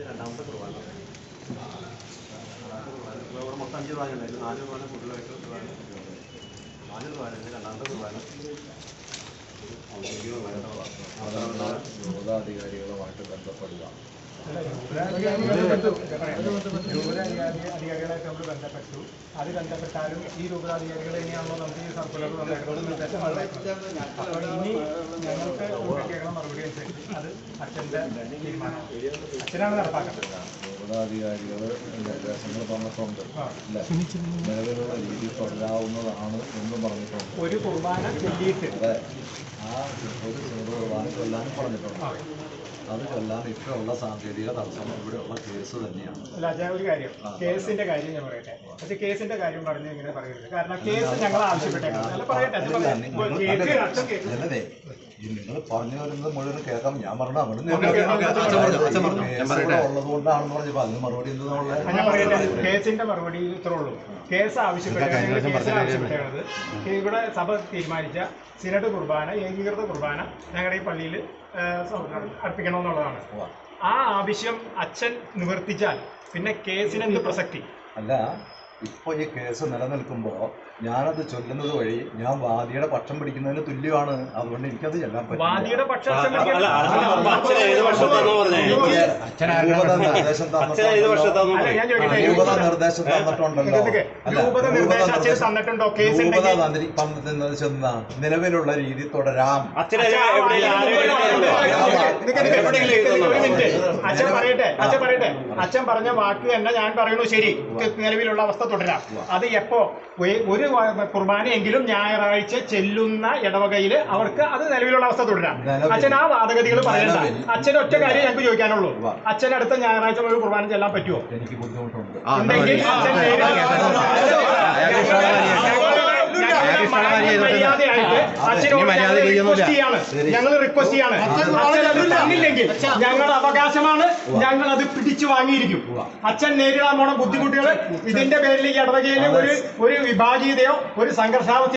രണ്ടാമത്തെ അത് ബന്ധപ്പെട്ടാലും ഈ രൂപതാധികാരികൾ തന്നെയാണല്ലോ നമുക്ക് സർക്കുലർ നിർദ്ദേശം ഇനി ഞങ്ങൾക്ക് മറുപടി. അത് അച്ഛന്റെ അച്ഛനാണ് നടപ്പാക്കുന്നത്. യോഗാധികാരികൾ നിർദ്ദേശങ്ങൾ അല്ലേ? നിലവിലുള്ള രീതി തുടരാവുന്നതാണ് എന്ന് പറഞ്ഞിട്ടുണ്ട്. ഒരു കുർബാന ചൊല്ലിയിട്ട്. ആ ഒരു കുർബാന കൊല്ലാനും പറഞ്ഞിട്ടുണ്ട്. അത് കൊല്ലാൻ ഇപ്പോഴുള്ള സാങ്കേതിക തടസ്സം ഇവിടെയുള്ള കേസ് തന്നെയാണ്. അല്ല അച്ഛാ ഒരു കാര്യം. കേസിന്റെ കാര്യം ഞാൻ പറയട്ടെ. പക്ഷെ കേസിന്റെ കാര്യം പറഞ്ഞ് ഇങ്ങനെ പറയരുത്. കാരണം കേസ് ഞങ്ങൾ അച്ഛൻ പറയട്ടെ. നിങ്ങൾ- പറഞ്ഞു വരുന്നത് മുഴുവൻ കേൾക്കാം. ഞാൻ പറഞ്ഞു അവിടെ ഓക്കേ, ഓക്കേ, അച്ഛൻ പറഞ്ഞു, അച്ഛൻ പറഞ്ഞു. ഞാൻ പറയട്ടെ. ഉള്ളത് കൊണ്ടാണെന്ന് പറഞ്ഞപ്പോ അതിന് മറുപടി എന്താ ഞാൻ കേസിന്റെ മറുപടി ഇത്രേ ഉള്ളൂ. കേസ് ആവശ്യപ്പെട്ടത് ഇവിടെ സഭ തീരുമാനിച്ച സിനഡ് കുർബാന ഏകീകൃത കുർബാന ഞങ്ങളുടെ ഈ പള്ളിയിൽ അർപ്പിക്കണമെന്നുള്ളതാണ്. ആ ആവശ്യം അച്ഛൻ നിവർത്തിച്ചാൽ പിന്നെ കേസിനെന്ത് പ്രസക്തി? അല്ല ഇപ്പൊ ഈ കേസ് നിലനിൽക്കുമ്പോൾ ഞാനത് ചൊല്ലുന്നത് വഴി ഞാൻ വാദിയുടെ പക്ഷം പിടിക്കുന്നതിന് തുല്യമാണ്. അതുകൊണ്ട് എനിക്കത് ചെല്ലാൻ? രൂപത നിർദ്ദേശം തന്നിട്ടുണ്ടല്ലോ. ഇതൊക്കെ രൂപത നിർദ്ദേശം അച്ഛൻ തന്നിട്ടുണ്ടോ? കേസ് രൂപത ഉണ്ടെങ്കിൽ- തന്നി- തന്നത് ചെന്ന നിലവിലുള്ള രീതി തുടരാം. അച്ഛൻ പറയട്ടെ അച്ഛൻ പറയട്ടെ. അച്ഛൻ പറഞ്ഞ വാക്ക് തന്നെ ഞാൻ പറയുന്നു ശരി. നിലവിലുള്ള അവസ്ഥ തുടരാം. അത് എപ്പോ? ഒരു കുർബാനയെങ്കിലും ഞായറാഴ്ച ചെല്ലുന്ന ഇടവകയിൽ അവർക്ക് അത് നിലവിലുള്ള അവസ്ഥ തുടരാം. അച്ഛൻ ആ വാദഗതികൾ പറയണ്ട. അച്ഛൻ ഒറ്റ കാര്യം ഞങ്ങൾക്ക് ചോദിക്കാനുള്ളൂ. അച്ഛൻ അടുത്ത ഞായറാഴ്ച ഒരു കുർബാന ചെല്ലാൻ പറ്റുമോ എനിക്ക് ബുദ്ധിമുട്ടുണ്ട്. ഞങ്ങൾ റിക്വസ്റ്റ് ചെയ്യാണ്. തന്നില്ലെങ്കിൽ ഞങ്ങളുടെ അവകാശമാണ്. ഞങ്ങൾ അത് പിടിച്ചു വാങ്ങിയിരിക്കും. അച്ഛൻ നേരിടാൻ പോണ ബുദ്ധിമുട്ടുകൾ ഇതിന്റെ പേരിൽ ഈ ഇടവകയിൽ ഒരു ഒരു വിഭാഗീയതയോ ഒരു സംഘർഷാവസ്ഥ